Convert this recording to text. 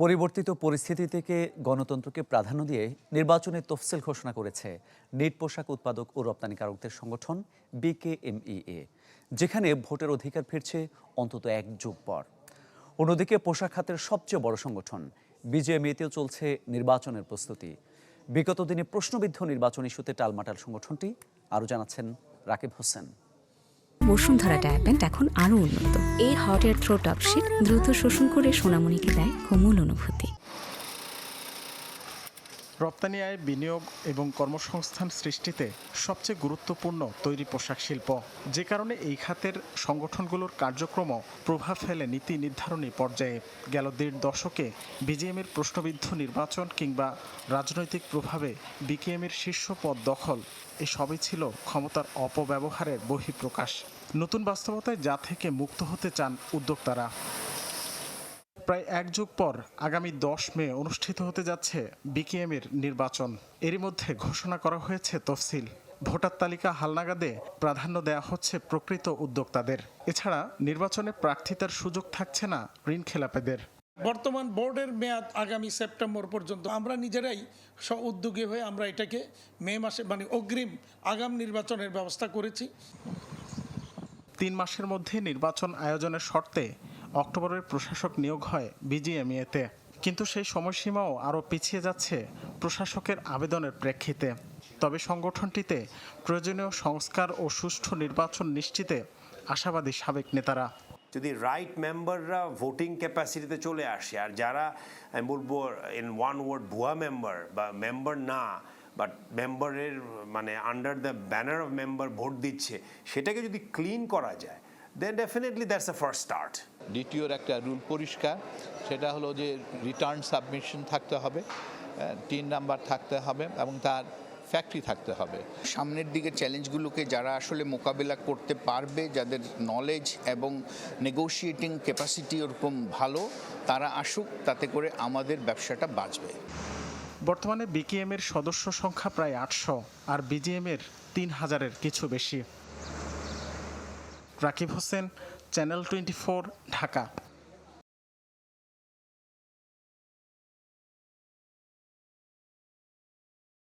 পরিবর্তিত পরিস্থিতি থেকে গণতন্ত্রকে প্রাধান্য দিয়ে নির্বাচনের তফসিল ঘোষণা করেছে নেট পোশাক উৎপাদক ও রপ্তানিকারকদের সংগঠন বিকেএমইএ, যেখানে ভোটের অধিকার ফিরছে অন্তত এক যুগ পর। অন্যদিকে পোশাক খাতের সবচেয়ে বড় সংগঠন বিজেএমইতেও চলছে নির্বাচনের প্রস্তুতি। বিগত দিনে প্রশ্নবিদ্ধ নির্বাচন ইস্যুতে টালমাটাল সংগঠনটি, আরও জানাচ্ছেন রাকিব হোসেন। বসুন্ধরা ডায়াপেন্ট এখন আরও উন্নত। এই হট এয়ার থ্রো টপশিট দ্রুত শোষণ করে সোনামণিকে দেয় কোমল অনুভূতি। রপ্তানি আয়, বিনিয়োগ এবং কর্মসংস্থান সৃষ্টিতে সবচেয়ে গুরুত্বপূর্ণ তৈরি পোশাক শিল্প। যে কারণে এই খাতের সংগঠনগুলোর কার্যক্রম প্রভাব ফেলে নীতি নির্ধারণী পর্যায়ে। গেল দেড় দশকে বিজিএমের প্রশ্নবিদ্ধ নির্বাচন কিংবা রাজনৈতিক প্রভাবে বিকেএমের শীর্ষ পদ দখল, এসবই ছিল ক্ষমতার অপব্যবহারের বহিঃপ্রকাশ। নতুন বাস্তবতায় যা থেকে মুক্ত হতে চান উদ্যোক্তারা। প্রায় এক যুগ পর আগামী দশ মে অনুষ্ঠিত হতে যাচ্ছে বিকেএম এর নির্বাচন। এরই মধ্যে ঘোষণা করা হয়েছে তফসিল। ভোটার তালিকা হালনাগাদে প্রাধান্য দেওয়া হচ্ছে প্রকৃত উদ্যোক্তাদের। এছাড়া নির্বাচনে প্রার্থিতার সুযোগ থাকছে না ঋণ খেলাপেদের। বর্তমান বোর্ডের মেয়াদ আগামী সেপ্টেম্বর পর্যন্ত। আমরা নিজেরাই স্ব উদ্যোগী হয়ে আমরা এটাকে মে মাসে মানে অগ্রিম আগাম নির্বাচনের ব্যবস্থা করেছি। তিন মাসের মধ্যে নির্বাচন আয়োজনের শর্তে অক্টোবরের প্রশাসক নিয়োগ হয় বিজিএমইএতে। কিন্তু সেই সময়সীমাও আরও পিছিয়ে যাচ্ছে প্রশাসকের আবেদনের প্রেক্ষিতে। তবে সংগঠনটিতে প্রয়োজনীয় সংস্কার ও সুষ্ঠু নির্বাচন নিশ্চিতে আশাবাদী সাবেক নেতারা। যদি রাইট মেম্বাররা ভোটিং ক্যাপাসিটিতে চলে আসে, আর যারা, আমি বলব ইন ওয়ান ওয়ার্ড ভুয়া মেম্বার বা মেম্বার না বাট মেম্বারের মানে under the banner of member vote দিচ্ছে, সেটাকে যদি ক্লিন করা যায় then definitely that's a first start দ্বিতীয়র একটা রুল পরিষ্কার সেটা হলো যে রিটার্ন সাবমিশন থাকতে হবে তিন নাম্বার থাকতে হবে এবং তার ফ্যাক্টরি থাকতে হবে। সামনের দিকে চ্যালেঞ্জগুলোকে যারা আসলে মোকাবেলা করতে পারবে যাদের নলেজ এবং নেগোশিয়েটিং ক্যাপাসিটি ওরকম ভালো তারা আসুক তাতে করে আমাদের ব্যবসাটা বাঁচবে। বর্তমানে বিকেএম এর সদস্য সংখ্যা প্রায় আটশো আর বিজিএম এর তিন হাজারের কিছু বেশি। Rakib Hossain channel twenty Dhaka